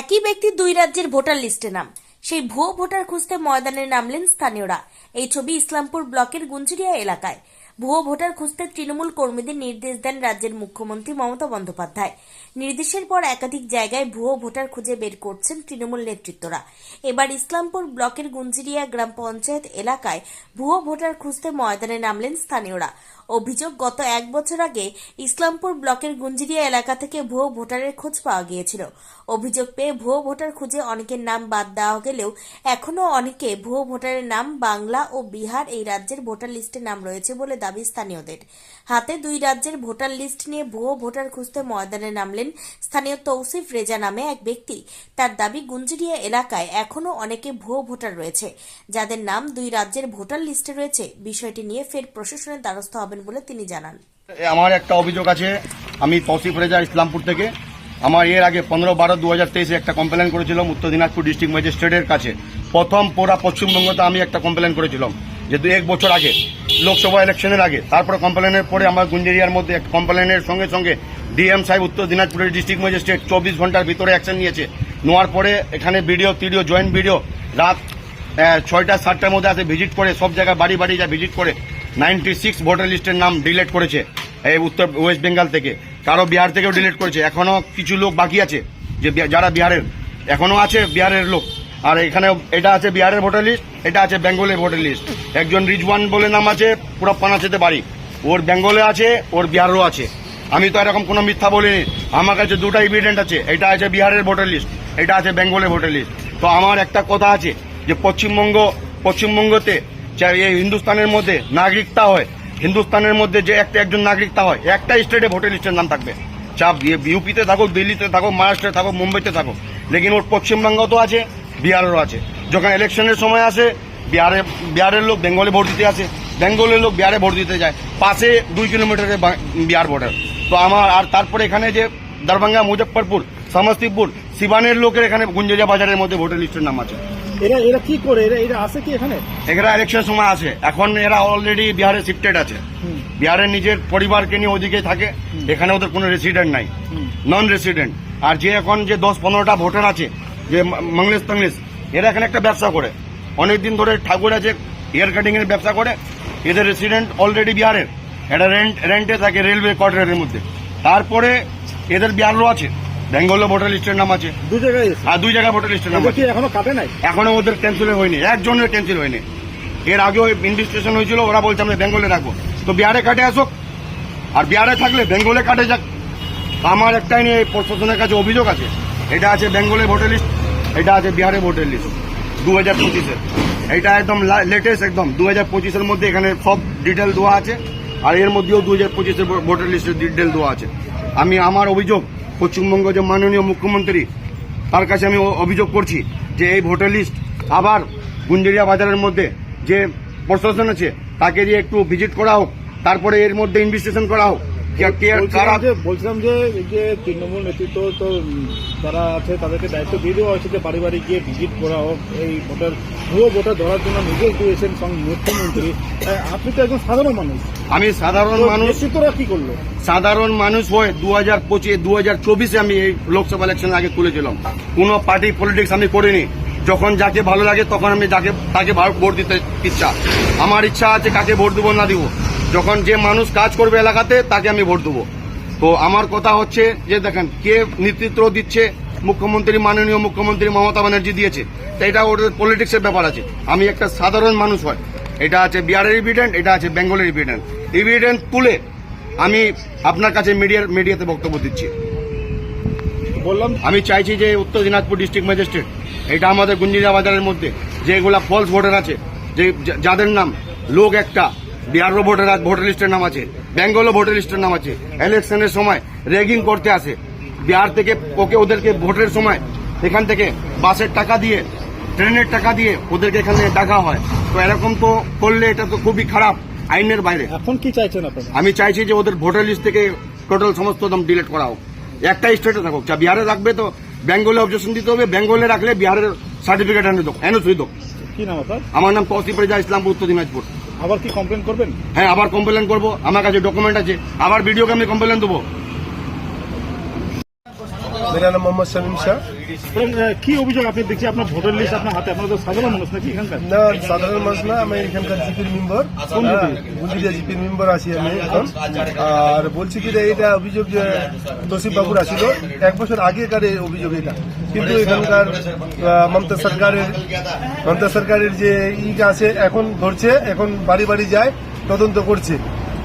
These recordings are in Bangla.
একই ব্যক্তি দুই রাজ্যের ভোটার লিস্টে নাম। সেই ভুয়ো ভোটার খুঁজতে ময়দানে নামলেন স্থানীয়রা। এই ছবি ইসলামপুর ব্লকের গুঞ্জিরিয়া এলাকায়। ভুয়ো ভোটার খুঁজতে তৃণমূল কর্মীদের নির্দেশ দেন রাজ্যের মুখ্যমন্ত্রী মমতা বন্দ্যোপাধ্যায়। নির্দেশের পর একাধিক জায়গায় ভুয়ো ভোটার খুঁজে বের করছেন তৃণমূল নেতৃত্বরা। এবার ইসলামপুর ব্লকের গুঞ্জুরিয়া গ্রাম পঞ্চায়েত এলাকায় ভুয়ো ভোটার খুঁজতে ময়দানে নামলেন স্থানীয়রা। অভিযোগ, গত এক বছর আগে ইসলামপুর ব্লকের গুঞ্জিরিয়া এলাকা থেকে ভুয়ো ভোটারের খোঁজ পাওয়া গিয়েছিল। অভিযোগ পেয়ে ভুয়ো ভোটার খুঁজে অনেকের নাম বাদ দেওয়া গেলেও এখনও অনেকে ভুয়ো ভোটারের নাম বাংলা ও বিহার এই রাজ্যের ভোটার লিস্টে নাম রয়েছে বলে দাবি স্থানীয়দের। হাতে দুই রাজ্যের ভোটার লিস্ট নিয়ে ভুয়ো ভোটার খুঁজতে ময়দানে নামলেন স্থানীয় তৌসিফ রেজা নামে এক ব্যক্তি। তার দাবি, গুঞ্জিরিয়া এলাকায় এখনও অনেকে ভুয়ো ভোটার রয়েছে। যাদের নাম দুই রাজ্যের ভোটার লিস্টে রয়েছে, বিষয়টি নিয়ে ফের প্রশাসনের দ্বারস্থ হবেন বলে তিনি জানান। আমার একটা অভিযোগ আছে। আমি তৌসিফ রেজা ইসলামপুর থেকে। আমার এর আগে পনেরো বারো দু হাজার তেইশে একটা কমপ্লেন করেছিলাম উত্তর দিনাজপুর ডিস্ট্রিক্ট ম্যাজিস্ট্রেটের কাছে। প্রথম পোড়া পশ্চিমবঙ্গতে আমি একটা কমপ্লেন করেছিলাম। যে দু এক বছর আগে, লোকসভা ইলেকশনের আগে, তারপরে কমপ্লেনের পরে আমার গুঞ্জেরিয়ার মধ্যে কমপ্লেনের সঙ্গে সঙ্গে ডিএম সাহেব, উত্তর দিনাজপুরের ডিস্ট্রিক্ট ম্যাজিস্ট্রেট চব্বিশ ঘণ্টার ভিতরে অ্যাকশন নিয়েছে। নেওয়ার পরে এখানে ভিডিও টিডিও জয়েন্ট ভিডিও রাত ছয়টা, সাতটার মধ্যে আসে ভিজিট করে, সব জায়গায় বাড়ি বাড়ি যা ভিজিট করে। নাইনটি সিক্স ভোটার লিস্টের নাম ডিলিট করেছে, এই উত্তর ওয়েস্ট বেঙ্গল থেকে। কারও বিহার থেকেও ডিলিট করেছে। এখনও কিছু লোক বাকি আছে, যে যারা বিহারের এখনও আছে বিহারের লোক। আর এখানে এটা আছে বিহারের ভোটার লিস্ট, এটা আছে বেঙ্গলের ভোটার লিস্ট। একজন রিজওয়ান বলে নাম আছে, পুরো পানাচেতে বাড়ি। ওর বেঙ্গলে আছে, ওর বিহারও আছে। আমি তো এরকম কোনো মিথ্যা বলিনি। আমার কাছে দুটো ইভিডেন্ট আছে, এটা আছে বিহারের ভোটার লিস্ট, এটা আছে বেঙ্গলের ভোটার লিস্ট। তো আমার একটা কথা আছে যে পশ্চিমবঙ্গ, পশ্চিমবঙ্গতে এই হিন্দুস্তানের মধ্যে নাগরিকতা হয়, হিন্দুস্তানের মধ্যে যে একটা একজন নাগরিকতা হয়, একটা স্টেটে ভোটার লিস্টের নাম থাকবে। চাপ ইউপিতে থাকুক, দিল্লিতে থাকুক, মহারাষ্ট্রে থাকুক, মুম্বাইতে থাকুক, লেকিন ওর পশ্চিমবঙ্গ তো আছে। বিহারেরও আছে। যখন ইলেকশনের সময় আসে বিহারে বিহারের লোক বেঙ্গলে ভোট দিতে আসে। বেঙ্গলের লোক বিহারে ভোট দিতে যায়। পাশে দুই কিলোমিটারে বিহার বর্ডার তো আমার আর তারপরে এখানে যে দরভঙ্গা মুজফ্ফরপুর সমস্তিপুর সিবানের লোকের এখানে গুঞ্জরিয়া বাজারের মধ্যে ভোটার লিস্টের নাম আছে। এরা এরা কি করে? এরা এরা আসে কি এখানে? এরা ইলেকশন সময় আসে। এখন এরা অলরেডি বিহারে শিফটেড আছে। বিহারের নিজের পরিবারকে নিয়ে ওদিকে থাকে। এখানে ওদের কোনো রেসিডেন্ট নাই। নন রেসিডেন্ট আর যে এখন যে দশ পনেরোটা ভোটার আছে যে মংলেশ তংলেশ এরা এখানে একটা ব্যবসা করে। অনেকদিন ধরে ঠাকুর আছে হেয়ার কাটিং এর ব্যবসা করে। এদের রেসিডেন্ট অলরেডি বিহারের। এটা রেন্ট রেন্টে থাকে রেলওয়ে কোয়ার্টারের মধ্যে। তারপরে এদের বিহারও আছে। বেঙ্গলে ভোটার লিস্টের নাম আছে। দু জায়গায় আর দুই জায়গায় ভোটার লিস্টের নাম আছে। এখনও কাটে নাই? এখনও ওদের ক্যান্সেল হয়নি। একজনের ক্যান্সেল হয়নি। এর আগে আগেও ইনভেস্টিগেশন হয়েছিল ওরা বলছে আমরা বেঙ্গলে রাখব। তো বিহারে কাটে আসুক। আর বিহারে থাকলে বেঙ্গলে কাটে যাক। আমার একটাই নিয়ে এই প্রশাসনের কাছে অভিযোগ আছে। এটা আছে বেঙ্গলের ভোটার লিস্ট এটা আছে বিহারের ভোটার লিস্ট দু হাজার পঁচিশের এটা একদম লেটেস্ট একদম দু হাজার পঁচিশের মধ্যে এখানে সব ডিটেল দেওয়া আছে আর এর মধ্যেও দু হাজার পঁচিশের ভোটার লিস্টের ডিটেল দেওয়া আছে। আমি আমার অভিযোগ পশ্চিমবঙ্গ যে মাননীয় মুখ্যমন্ত্রী তার কাছে আমি অভিযোগ করছি যে এই ভোটার লিস্ট আবার গুঞ্জেরিয়া বাজারের মধ্যে যে প্রশাসন আছে তাকে দিয়ে একটু ভিজিট করা হোক তারপরে এর মধ্যে ইনভেস্টিগেশন করা হোক। বলছিলাম যে তৃণমূল নেতৃত্ব তো যারা আছে তাদেরকে দায়িত্ব দিয়ে দেওয়া হয়েছে যে বাড়ি বাড়ি গিয়ে ভিজিট করা হোক এই ভোটার ভুয়ো ভোটার ধরার জন্য নির্দেশ দিয়েছেন সং- মুখ্যমন্ত্রী। আপনি তো একজন সাধারণ মানুষ। আমি সাধারণ মানুষ। নেতৃত্বরা কি করল? সাধারণ মানুষ হয়ে দু হাজার পঁচিশ দু হাজার চব্বিশে আমি এই লোকসভা ইলেকশন আগে তুলেছিলাম। কোনো পার্টি পলিটিক্স আমি করিনি। যখন যাকে ভালো লাগে তখন আমি যাকে তাকে ভোট দিতে ইচ্ছা। আমার ইচ্ছা আছে কাকে ভোট দেবো না দিব। যখন যে মানুষ কাজ করবে এলাকাতে তাকে আমি ভোট দেবো। তো আমার কথা হচ্ছে যে দেখেন কে নেতৃত্ব দিচ্ছে? মুখ্যমন্ত্রী মাননীয় মুখ্যমন্ত্রী মমতা ব্যানার্জি দিয়েছে। তো এটা ওদের পলিটিক্সের ব্যাপার আছে। আমি একটা সাধারণ মানুষ হয়। এটা আছে বিহারের ইভিডেন্ট এটা আছে বেঙ্গলের ইভিডেন্ট ইভিডেন্ট তুলে আমি আপনার কাছে মিডিয়ার মিডিয়াতে বক্তব্য দিচ্ছি। বললাম। আমি চাইছি যে উত্তর দিনাজপুর ডিস্ট্রিক্ট ম্যাজিস্ট্রেট এটা আমাদের গুঞ্জিরা বাজারের মধ্যে যেগুলা ফলস ভোটার আছে যে যাদের নাম লোক একটা বিহারও ভোটার ভোটার লিস্টের নাম আছে বেঙ্গলও ভোটার লিস্টের নাম আছে। ইলেকশনের সময় রেগিং করতে আসে। বিহার থেকে ওকে ওদেরকে ভোটের সময় এখান থেকে বাসের টাকা দিয়ে ট্রেনের টাকা দিয়ে ওদেরকে এখানে ডাকা হয়। তো এরকম তো করলে এটা তো খুবই খারাপ আইনের বাইরে। এখন কি চাইছেন আপনারা? আমি চাইছি যে ওদের ভোটার লিস্ট থেকে টোটাল সমস্ত দাম ডিলিট করা হোক। একটা স্টেটে থাকুক যা বিহারে রাখবে তো বেঙ্গলে অবজেকশন দিতে হবে বেঙ্গলে রাখলে বিহারের সার্টিফিকেট এনে দোক এনওসি দোক কি নাম আপনার? আমার নাম তৌসিফ রেজা ইসলামপুর উত্তর দিনাজপুর। আবার কি কমপ্লেন করবেন? হ্যাঁ আবার কমপ্লেন করব। আমার কাছে ডকুমেন্ট আছে। আবার ভিডিওকে আমি কমপ্লেন দেবো। মেরা নাম মোহাম্মদ শামীম শাহ। কি অভিযোগ আপনি দেখছি? আপনার ভোটার লিস্ট আপনার হাতে। আপনার সাধারণ মানুষ নাকি এখানকার? না সাধারণ মানুষ না আমি এখানকার জিপির মেম্বার হ্যাঁ, গুলদিয়া জিপির মেম্বার আছি আমি এখন। আর বলছি কি এটা অভিযোগ যে তসিফ বাবুর আসিল এক বছর আগেকার অভিযোগ এটা। কিন্তু এখানকার মমতা সরকারের মমতা সরকারের যে ই আছে এখন ধরছে এখন বাড়ি বাড়ি যায় তদন্ত করছে।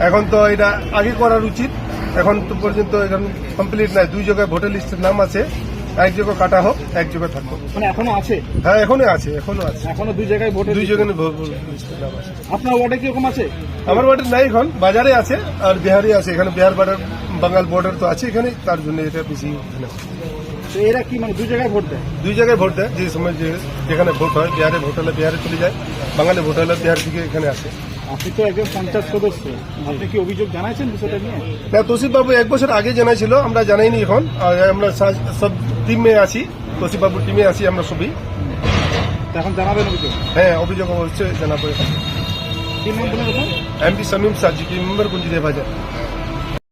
এখন তো এটা আগে করার উচিত। এখন তো পর্যন্ত এখন কমপ্লিট নাই। দুই জায়গায় ভোটার লিস্টের নাম আছে। এক জায়গায় কাটা হোক এক জায়গায় থাকো মানে এখনও আছে? হ্যাঁ এখনও আছে এখনও আছে। এখনও দুই জায়গায় ভোটার দুই জায়গায় আপনার ওয়ার্ডে কীরকম আছে? আমার বাড়ির নাই এখন বাজারে আছে আর বিহারে আছে। এখানে বিহার বর্ডার বাঙ্গাল বর্ডার তো আছে এখানে তার জন্য এটা বেশি তো এরা কি মানে দুই জায়গায় ভোট দেয়? দুই জায়গায় ভোট দেয় যে সময় যেখানে ভোট হয় বিহারে ভোট হলে বিহারে চলে যায় বাঙালি ভোট হলে বিহার থেকে এখানে আসে। আপনি তো একজন পঞ্চায়েত সদস্য। আপনি কি অভিযোগ জানাইছেন বিষয়টা নিয়ে? না তসিফ বাবু এক বছর আগে জানাইছিল আমরা জানাইনি এখন। আর আমরা সব টিমে আছি তসিফ বাবুর টিমে আছি আমরা সবই। এখন জানাবেন অভিযোগ? হ্যাঁ অভিযোগ অবশ্যই জানাব। কি নাম বলে MP Shamim Sah GP member গুঞ্জিদে বাজার